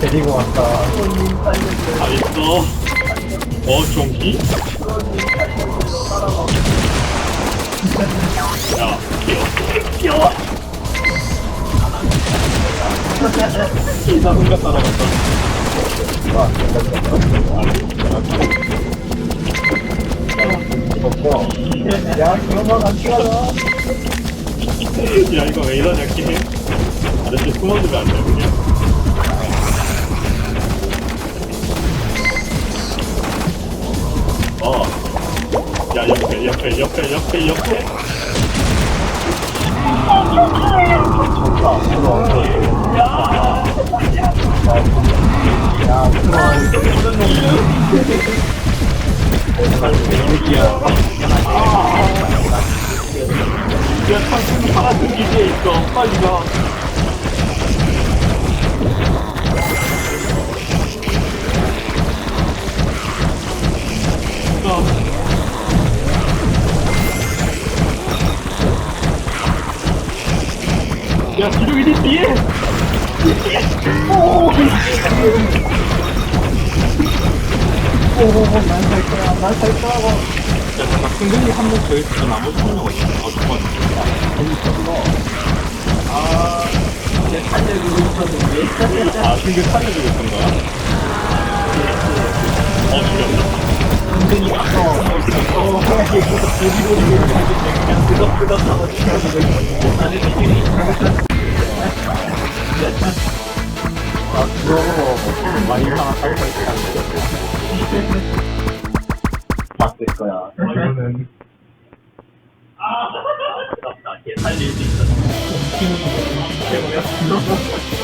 데리고 왔다. 다 있어. 어, 종기? 야, 귀여워. 귀여워! 기사 혼자 따라갔다. 야, 그런 거안 찍어줘. 야, 이거 왜 이러냐, 게 임. 아저씨 숨어주면 안 돼, 그냥. 어. 야, 옆에, 옆에, 옆에, 옆에, 옆에. 야, 당신 파란색 기지에 있어. 빨리 가. 가. 야, 기둥이 네 뒤에! 오, 난살 거야, 난살 거라고. 야, 잠깐, 승근이 한번 더 있으면 나머지 한 명은 어, 잠깐. 내 살려주고 있었는데. 아, 승근 살려주고 있던 거야? 어, 죽였다. 은근히 아까, 어, 하얗게 입고서 보디보디 그냥 끄덕끄덕 하고 치켜주고 있었는데. 나는 봤을 거야. 이거는. 아, 살릴 수. 때문에.